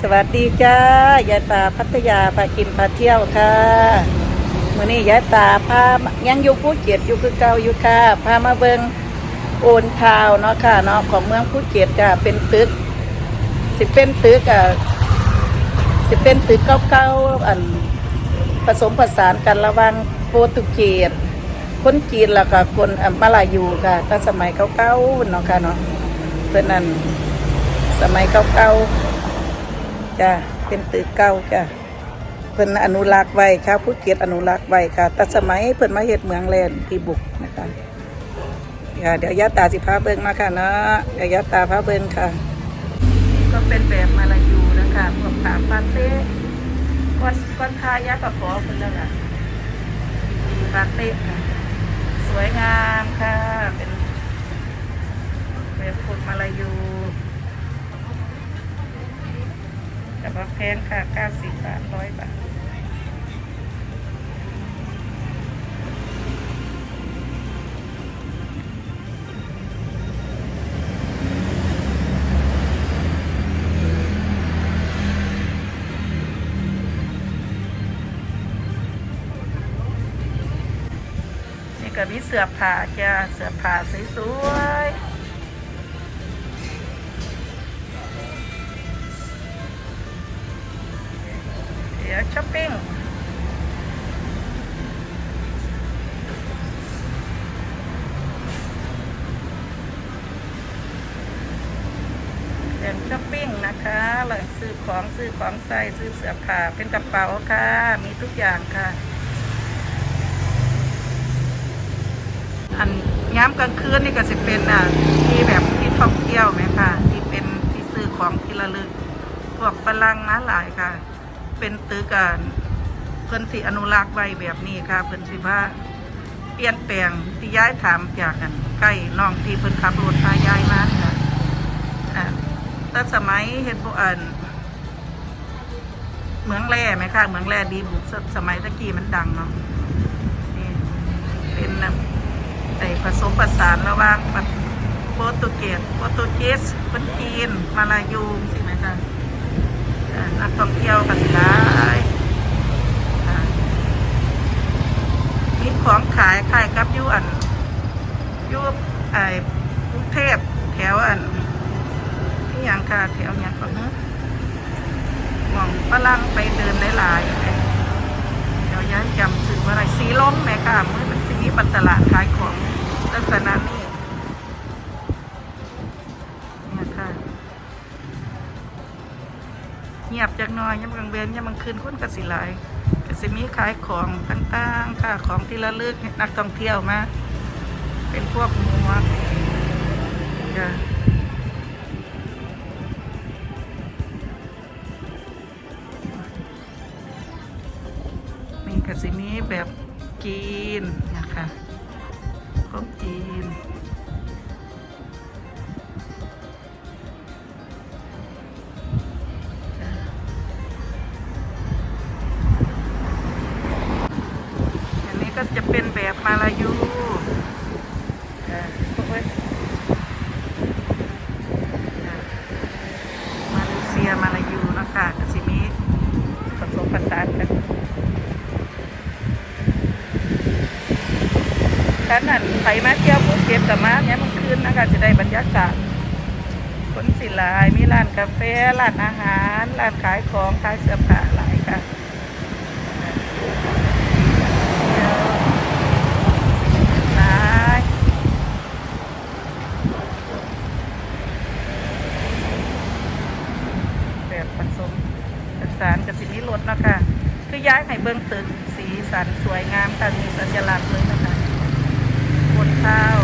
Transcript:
สวัสดีจ้ายายตาพัทยาพากินพาเที่ยวค่ะมื่อนี้ยายตาพายังอยู่ภูเก็ตอยู่คือเก่าอยู่ค่ะพามาเบิงโอนทาวเนาะค่ะเนาะของเมืองภูเก็ตค่ะเป็นตึก สิเป็นตึกอะสิเป็นตึกเก่าๆอันผสมผสานกันระว่างโปรตุเกสคนจีนแล้วก็คนอะมาลายูค่ะตั้งสมัยเก่าๆเนาะค่ะเนาะเพื่อนนั้นสมัยเก่าๆ จ้ะเป็นตึกเก่าจ้ะเพิ่นอนุรักษ์ไว้ค่ะผู้เกียรติอนุรักษ์ไว้ค่ะแต่สมัยเพิ่นมาเฮ็ดเมืองแลนด์ที่บุกนะคะค่ะเดี๋ยวยาตาสิพาเบิ่งมาค่ะเนาะเดี๋ยวยาตาพาเบิ่งค่ะก็เป็นแบบมาลายูนะคะพวกผาปาเต้วัดวัดทายะกับขอเพิ่นแล้วค่ะปาเต้ค่ะสวยงามค่ะ เป็นแบบคนมาลายู ว่าแพงค่ะ 90 บาท 100 บาท นี่ก็มีเสื้อผ้าจ้าเสื้อผ้าสวยๆ ดี๋ยวช้อปปิ้งเดินช้อปปิ้งนะคะเลยซื้อของซื้อของใส่ซื้อเสื้อผ้าเป็นกระเป๋าค่ะ มีทุกอย่างค่ะ อันย้ำกลางคืนนี่ก็จะเป็นอะที่แบบที่ท่องเที่ยวไหมค่ะ ที่เป็นที่ซื้อของที่ระลึก พวกฝรั่งมาหลายค่ะ เป็นตึกกันเพิ่นสิอนุรักษ์ไว้แบบนี้ค่ะเพิ่นสิว่าเปลี่ยนแปลงที่ย้ายถามจากกันใกล้น้องที่เพิ่นขับรถพาย้ายมาค่ะอ่าแต่สมัยเฮ็ดบ่อันเหมืองแร่ไหมคะเหมืองแร่ดีบุกสสมัยตะกี้มันดังเนาะนี่เป็นนะไอ้ผสมผสานระหว่างโปรตุเกสโปรตุเกสคนจีนมาลายูใช่ไหมคะ นักท่องเที่ยวกันหลายอ่ามีของขายขายกับยูอันยูไอ้กรุงเทพแถวอันที่ยังค่ะแถวยังก็เนอะมองฝรั่งไปเดินหลายๆเดี๋ยวย้ายจำถึงว่าอะไรสีล้มไหมค่ะเมื่อมันจะมีปัตลาดขายของลักษณะนี้ เงียบจักหน่อยยังกลางเวนยังมังคืนคนกสิหลายกสิมีขายของต่างๆค่ะของที่ระลึกนักท่องเที่ยวมาเป็นพวกหมวกจ้ะมีกสิมีแบบจีนนะคะของจีน ก็จะเป็นแบบมาลายูอ่าพวกไว้อ่ามาเลเซียมาลายูนะคะกสิมีผสมผสานกันท่านนั้นไปมาเที่ยวภูเก็ตกับมาเนี่ยมันคืนนะคะจะได้บรรยากาศคนสิลายมีร้านกาแฟร้านอาหารร้านขายของขายเสื้อผ้าหลายค่ะ นายแบบผสมผสานกับสิมีรถเนาะคะ คือย้ายให้เบิ้งตึกสีสันสวยงามค่ะมีสัญลักษณ์เลยนะคะบนข้าว